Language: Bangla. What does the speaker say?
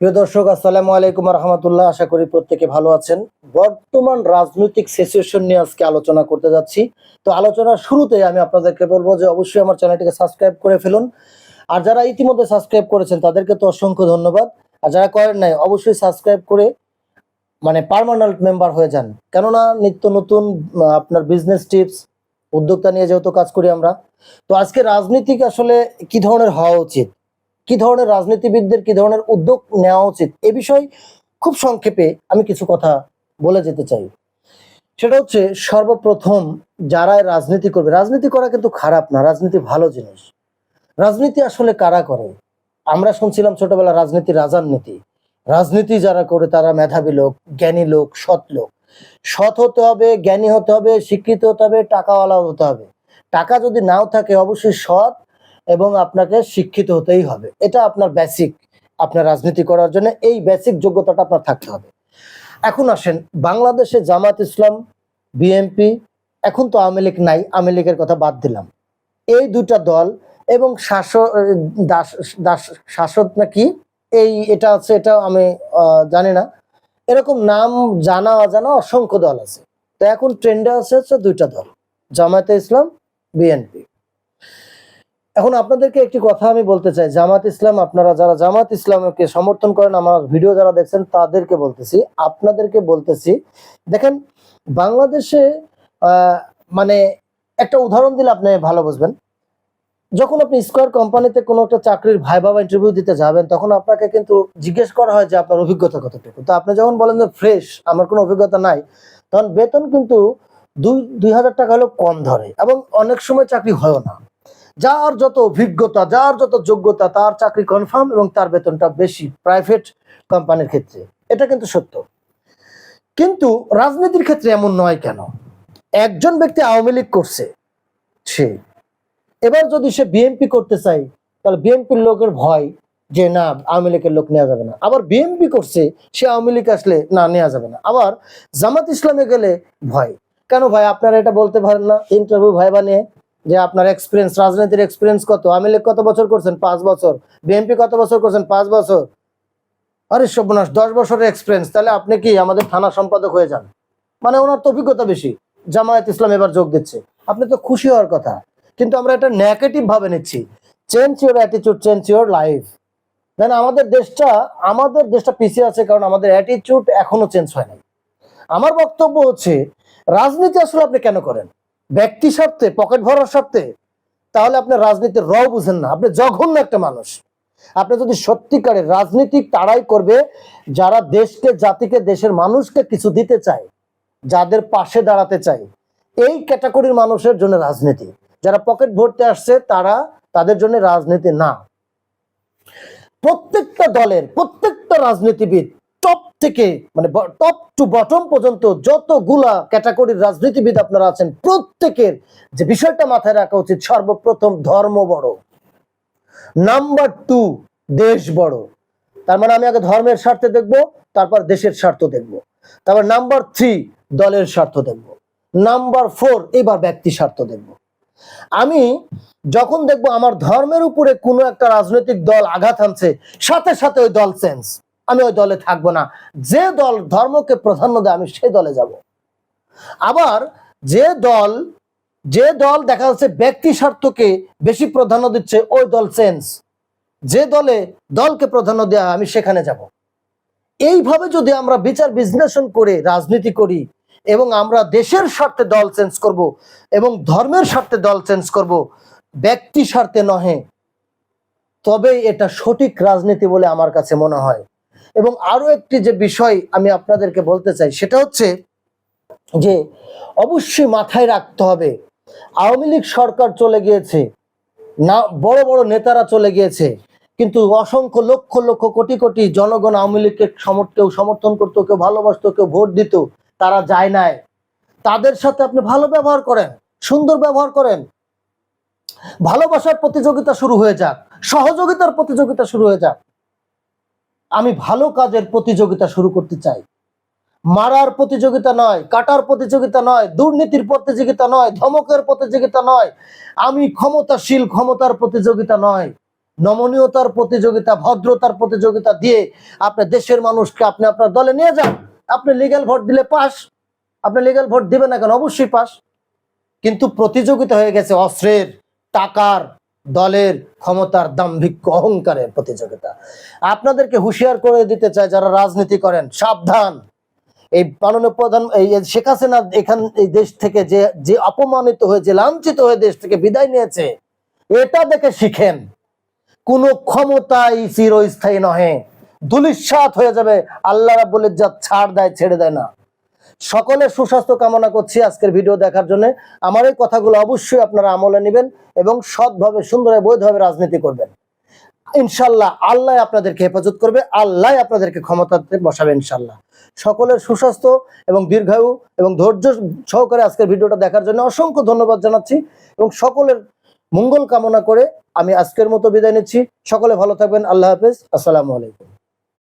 প্রিয় দর্শক, আসসালামু আলাইকুম রহমতুল্লাহ। আশা করি প্রত্যেকে ভালো আছেন। বর্তমান রাজনৈতিক সিচুয়েশন নিয়ে আজকে আলোচনা করতে যাচ্ছি। তো আলোচনার শুরুতে আমি আপনাদেরকে বলব যে অবশ্যই আমার চ্যানেলটিকে সাবস্ক্রাইব করে ফেলুন। আর যারা ইতিমধ্যে সাবস্ক্রাইব করেছেন, তাদেরকে তো অসংখ্য ধন্যবাদ। আর যারা করেন নাই, অবশ্যই সাবস্ক্রাইব করে মানে পার্মানেন্ট মেম্বার হয়ে যান। কেননা নিত্য নতুন আপনার বিজনেস টিপস উদ্যোক্তা নিয়ে যেহেতু কাজ করি আমরা। তো আজকে রাজনীতিক আসলে কি ধরনের হওয়া উচিত? কি ধরনের রাজনীতিবিদদের কি ধরনের উদ্যোগ নেওয়া উচিত? এ বিষয়ে খুব সংক্ষেপে আমি কিছু কথা বলে যেতে চাই। সেটা হচ্ছে সর্বপ্রথম যারা রাজনীতি করবে, রাজনীতি করা কিন্তু খারাপ না, রাজনীতি ভালো জিনিস। রাজনীতি আসলে কারা করে? আমরা শুনছিলাম ছোটবেলা রাজনীতি রাজার নীতি। রাজনীতি যারা করে তারা মেধাবী লোক, জ্ঞানী লোক, সৎ লোক। সৎ হতে হবে, জ্ঞানী হতে হবে, শিক্ষিত হতে হবে, টাকাওয়ালা হতে হবে। টাকা যদি নাও থাকে, অবশ্যই সৎ এবং আপনাকে শিক্ষিত হতেই হবে। এটা আপনার বেসিক আপনার রাজনীতি করার জন্য এই বেসিক যোগ্যতাটা আপনার থাকতে হবে। এখন আসেন, বাংলাদেশে জামাত ইসলাম বিএনপি এখন তো আওয়ামী লীগ নাই, আওয়ামী লীগের কথা বাদ দিলাম। এই দুটা দল এবং শাসক, দাস শাসক নাকি এই এটা আছে, এটা আমি জানি না। এরকম নাম জানা, অজানা অসংখ্য দল আছে। তো এখন ট্রেন্ডে আছে হচ্ছে দুইটা দল জামায়াতে ইসলাম বিএনপি এখন আপনাদেরকে একটি কথা আমি বলতে চাই। জামাত ইসলাম, আপনারা যারা জামাত ইসলামকে সমর্থন করেন, আমার ভিডিও যারা দেখছেন, তাদেরকে বলতেছি, আপনাদেরকে বলতেছি, দেখেন বাংলাদেশে মানে একটা উদাহরণ দিলে আপনি ভালো বুঝবেন। যখন আপনি স্কোয়ার কোম্পানিতে কোনো একটা চাকরির ভাই বাবা ইন্টারভিউ দিতে যাবেন, তখন আপনাকে কিন্তু জিজ্ঞেস করা হয় যে আপনার অভিজ্ঞতা কতটুকু। তো আপনি যখন বলেন যে ফ্রেশ আমার কোনো অভিজ্ঞতা নাই, তখন বেতন কিন্তু দুই দুই হাজার টাকা হলেও কম ধরে। এবং অনেক সময় চাকরি হয়ও না। যার যত অভিজ্ঞতা, যার যত যোগ্যতা, তার চাকরি কনফার্ম এবং তার বেতনটা বেশি প্রাইভেট কোম্পানির ক্ষেত্রে। এটা কিন্তু সত্য। কিন্তু রাজনীতির ক্ষেত্রে এমন নয় কেন? একজন ব্যক্তি আওয়ামী লীগ করছে, সে। এবার যদি সে বিএনপি করতে চাই তাহলে বিএনপির লোকের ভয় যে না, আওয়ামী লীগের লোক নেওয়া যাবে না। আবার বিএনপি করছে, সে আওয়ামী লীগ আসলে না নেওয়া যাবে না। আবার জামাত ইসলামে গেলে ভয়। কেন ভাই, আপনারা এটা বলতে পারেন না? ইন্টারভিউ ভাই বানিয়ে যে আপনার এক্সপিরিয়েন্স রাজনীতির এক্সপিরিয়েন্স কত? আওয়ামী লীগ কত বছর করছেন? পাঁচ বছর। বিএনপি কত বছর করছেন? পাঁচ বছর। আরে সর্বনাশ, দশ বছরের এক্সপিরিয়েন্স তাহলে আপনি কি আমাদের থানা সম্পাদক হয়ে যান? মানে ওনার তো অভিজ্ঞতা বেশি। জামায়াত ইসলাম এবার যোগ দিচ্ছে। আপনি তো খুশি হওয়ার কথা। কিন্তু আমরা এটা নেগেটিভ ভাবে নিচ্ছি। Change your attitude change your life then আমাদের দেশটা আমাদের দেশটা পিছিয়ে আছে কারণ আমাদের অ্যাটিটিউড এখনও চেঞ্জ হয় নাই। আমার বক্তব্য হচ্ছে, রাজনীতি আসলে আপনি কেন করেন? ব্যক্তি স্বার্থে, পকেট ভরার স্বার্থে, তাহলে আপনি রাজনীতির র বুঝেন না। আপনি জঘন্য একটা মানুষ। আপনি যদি সত্যিকারের রাজনীতি তারাই করবে, যারা দেশকে, জাতিকে, দেশের মানুষকে কিছু দিতে চায়, যাদের পাশে দাঁড়াতে চায়, এই ক্যাটাগরির মানুষের জন্য রাজনীতি। যারা পকেট ভরতে আসছে, তারা তাদের জন্য রাজনীতি না। প্রত্যেকটা দলের, প্রত্যেকটা রাজনীতিবিদ থেকে মানে টপ টু বটম পর্যন্ত যতগুলা ক্যাটাগরির রাজনীতিবিদ আপনারা আছেন, প্রত্যেকের যে বিষয়টা মাথায় রাখা উচিত, সর্বপ্রথম ধর্ম বড়। নাম্বার টু দেশ বড়। তার মানে আমি আগে ধর্মের স্বার্থে দেখব, তারপর দেশের স্বার্থ দেখব। তারপর নাম্বার থ্রি দলের স্বার্থ দেখব। নাম্বার ফোর এবার ব্যক্তি স্বার্থ দেখব। আমি যখন দেখব আমার ধর্মের উপরে কোনো একটা রাজনৈতিক দল আঘাত আনছে সাথে সাথে ওই দল চেঞ্জ আমি ওই দলে থাকব না। যে দল ধর্মকে প্রাধান্য দেয় আমি সেই দলে যাব। আবার যে দল যে দল দেখা যাচ্ছে ব্যক্তি স্বার্থকে বেশি প্রাধান্য দিচ্ছে ওই দল চেঞ্জ যে দলে দলকে প্রাধান্য দেওয়া হয়, আমি সেখানে যাব। এইভাবে যদি আমরা বিচার বিশ্লেষণ করে রাজনীতি করি এবং আমরা দেশের স্বার্থে দল চেঞ্জ করব এবং ধর্মের স্বার্থে দল চেঞ্জ করব ব্যক্তি স্বার্থে নহে তবে এটা সঠিক রাজনীতি বলে আমার কাছে মনে হয়। এবং আরও একটি যে বিষয় আমি আপনাদেরকে বলতে চাই, সেটা হচ্ছে যে অবশ্যই মাথায় রাখতে হবে, আওয়ামী লীগ সরকার চলে গিয়েছে, না, বড় বড় নেতারা চলে গিয়েছে, কিন্তু অসংখ্য লক্ষ লক্ষ কোটি কোটি জনগণ আওয়ামী লীগকে কেউ সমর্থন করতো, কেউ ভালোবাসতো, কেউ ভোট দিত, তারা যায় নাই। তাদের সাথে আপনি ভালো ব্যবহার করেন, সুন্দর ব্যবহার করেন। ভালোবাসার প্রতিযোগিতা শুরু হয়ে যাক, সহযোগিতার প্রতিযোগিতা শুরু হয়ে যাক। আমি ভালো কাজের প্রতিযোগিতা শুরু করতে চাই। মারার প্রতিযোগিতা নয়, কাটার প্রতিযোগিতা নয়, দুর্নীতির প্রতিযোগিতা নয়, ধমকের প্রতিযোগিতা নয়। আমি ক্ষমতাশীল, ক্ষমতার প্রতিযোগিতা নয়। নমনীয়তার প্রতিযোগিতা, ভদ্রতার প্রতিযোগিতা দিয়ে আপনি দেশের মানুষকে আপনি আপনার দলে নিয়ে যান। আপনি লিগ্যাল ভোট দিলে পাস। আপনি লিগ্যাল ভোট দিবেন না কেন? অবশ্যই পাস। কিন্তু প্রতিযোগিতা হয়ে গেছে অস্ত্রের, টাকার দলের ক্ষমতার দাম্ভিক্য অহংকারের প্রতিযোগিতা। আপনাদেরকে হুঁশিয়ার করে দিতে চাই যারা রাজনীতি করেন, সাবধান। এই মাননীয় প্রধান, এই শেখ হাসিনা এখান, এই দেশ থেকে যে যে অপমানিত হয়ে, যে লাঞ্ছিত হয়ে দেশ থেকে বিদায় নিয়েছে, এটা দেখে শিখেন। কোন ক্ষমতাই চিরস্থায়ী নহে। দুলিশ্বাত হয়ে যাবে। আল্লাহ রাব্বুল ইজ্জাত ছাড় দেয়, ছেড়ে দেয় না। সকলের সুস্বাস্থ্য কামনা করছি আজকের ভিডিও দেখার জন্য। আমার এই কথাগুলো অবশ্যই আপনারা আমলে নেবেন এবং সৎভাবে সুন্দরভাবে বৈধভাবে রাজনীতি করবেন। ইনশাল্লাহ আল্লাহ আপনাদেরকে হেফাজত করবে, আল্লাহ আপনাদেরকে ক্ষমতাতে বসাবে ইনশাল্লাহ। সকলের সুস্বাস্থ্য এবং দীর্ঘায়ু এবং ধৈর্য সহকারে আজকের ভিডিওটা দেখার জন্য অসংখ্য ধন্যবাদ জানাচ্ছি এবং সকলের মঙ্গল কামনা করে আমি আজকের মতো বিদায় নিচ্ছি। সকলে ভালো থাকবেন, আল্লাহ হাফেজ, আসসালামু আলাইকুম।